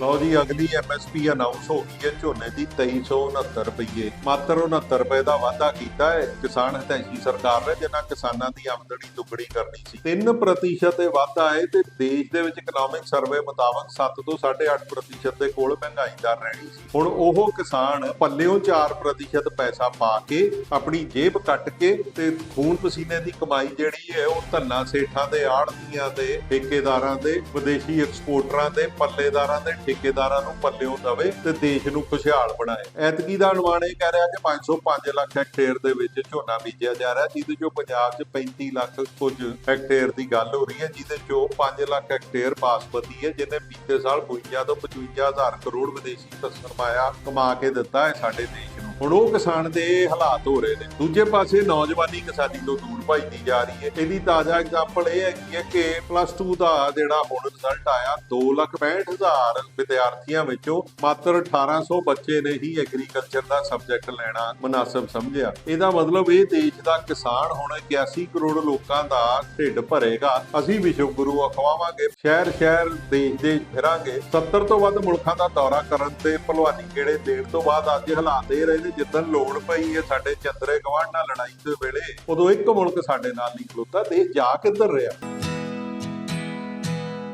ਲਓ ਜੀ, ਅਗਲੀ ਐਮਐਸਪੀ ਅਨਾਉਂਸ ਹੋ ਗਈ ਹੈ, ਝੋਨੇ ਦੀ 2369 ਰੁਪਏ ਮਾਤਰ 69 ਰੁਪਏ ਦਾ ਵਾਅਦਾ ਕੀਤਾ ਹੈ। ਕਿਸਾਨ ਹਿਤੈਸ਼ੀ ਸਰਕਾਰ ਨੇ ਜਿਨ੍ਹਾਂ ਕਿਸਾਨਾਂ ਦੀ ਆਮਦਨੀ ਦੁੱਗਣੀ ਕਰਨੀ ਸੀ। 3% ਇਹ ਵਾਧਾ ਹੈ ਤੇ ਦੇਸ਼ ਦੇ ਵਿੱਚ ਇਕਨੋਮਿਕ ਸਰਵੇ ਮੁਤਾਬਕ 7 ਤੋਂ 8.5% ਦੇ ਕੋਲ ਮਹਿੰਗਾਈ ਦਰ ਰਹਿਣੀ ਸੀ। ਹੁਣ ਉਹ ਕਿਸਾਨ ਪੱਲਿਓਂ 4% ਪੈਸਾ ਪਾ ਕੇ ਆਪਣੀ ਜੇਬ ਕੱਟ ਕੇ ਤੇ ਖੂਨ ਪਸੀਨੇ ਦੀ ਕਮਾਈ ਜਿਹੜੀ ਹੈ, ਉਹ ਧੰਨਾ ਸੇਠਾਂ ਦੇ ਆੜਤੀਆਂ ਦੇ ਠੇਕੇਦਾਰਾਂ ਦੇ, ਵਿਦੇਸ਼ੀ ਐਕਸਪੋਰਟਰਾਂ ਦੇ, ਪੱਲੇਦਾਰਾਂ ਦੇ ਠੇਕੇਦਾਰਾਂ ਨੂੰ ਪੱਲਿਓਂ ਦਵੇ ਤੇ ਦੇਸ਼ ਨੂੰ ਖੁਸ਼ਹਾਲ ਬਣਾਏ। ਐਤਕੀ ਦਾ ਅਨੁਮਾਨ ਇਹ ਕਹਿ ਰਿਹਾ ਕਿ 505 ਲੱਖ ਹੈਕਟੇਅਰ ਦੇ ਵਿੱਚ ਝੋਨਾ ਬੀਜਿਆ ਜਾ ਰਿਹਾ, ਜਿਹਦੇ ਚੋਂ ਪੰਜਾਬ 'ਚ 35 ਲੱਖ ਕੁਝ ਹੈਕਟੇਅਰ ਦੀ ਗੱਲ ਹੋ ਰਹੀ ਹੈ, ਜਿਹਦੇ ਚੋਂ 5 ਲੱਖ ਹੈਕਟੇਅਰ ਬਾਸਮਤੀ ਹੈ, ਜਿਹਨੇ ਪਿਛਲੇ ਸਾਲ 52 ਤੋਂ 55 ਹਜ਼ਾਰ ਕਰੋੜ ਵਿਦੇਸ਼ੀ ਸਰਮਾਇਆ ਕਮਾ ਕੇ ਦਿੱਤਾ ਹੈ ਸਾਡੇ ਦੇਸ਼ ਹੁਣ ਉਹ ਕਿਸਾਨ ਦੇ ਹਾਲਾਤ ਹੋ ਰਹੇ ਨੇ। ਦੂਜੇ ਪਾਸੇ ਨੌਜਵਾਨੀ ਕਿਸਾਨੀ ਤੋਂ ਦੂਰ ਭਜਦੀ ਜਾ ਰਹੀ ਹੈ। ਇਹਦੀ ਤਾਜ਼ਾ ਐਗਜ਼ਾਮਪਲ ਇਹ ਹੈਗੀ ਹੈ ਕਿ ਪਲੱਸ 2 ਦਾ ਜਿਹੜਾ ਹੁਣ ਰਿਜ਼ਲਟ ਆਇਆ 265000 ਵਿਦਿਆਰਥੀਆਂ ਵਿੱਚੋਂ ਮਾਤਰ 1800 ਬੱਚੇ ਨੇ ਹੀ ਐਗਰੀਕਲਚਰ ਦਾ ਸਬਜੈਕਟ ਲੈਣਾ ਮناسب ਸਮਝਿਆ। ਇਹਦਾ ਮਤਲਬ ਇਹ ਦੇਸ਼ ਦਾ ਕਿਸਾਨ ਹੁਣ 81 ਕਰੋੜ ਲੋਕਾਂ ਦਾ ਢਿੱਡ ਭਰੇਗਾ। ਅਸੀਂ ਵਿਸ਼ਵ ਗੁਰੂ ਅਖਵਾਵਾਂਗੇ, ਸ਼ਹਿਰ ਸ਼ਹਿਰ, ਦੇਸ਼ ਦੇ ਫਿਰਾਂਗੇ। 70 ਤੋਂ ਵੱਧ ਮੁਲਕਾਂ ਦਾ ਦੌਰਾ ਕਰਨ ਤੇ ਭਲਵਾਨੀ ਕਿਹੜੇ ਦੇਣ ਤੋਂ ਬਾਅਦ ਅੱਜ ਹਾਲਾਤ ਇਹ ਰਹੇ ਨੇ ਜਿੱਦਣ ਲੋੜ ਪਈ ਹੈ ਸਾਡੇ ਚੰਦਰੇ ਗਵਾਂਢ ਨਾਲ ਲੜਾਈ ਦੇ ਵੇਲੇ, ਉਦੋਂ ਇੱਕ ਮੁਲਕ ਸਾਡੇ ਨਾਲ ਨਹੀਂ ਖਲੋਤਾ ਦੇਸ਼ ਜਾ ਕਿੱਧਰ ਰਿਹਾ?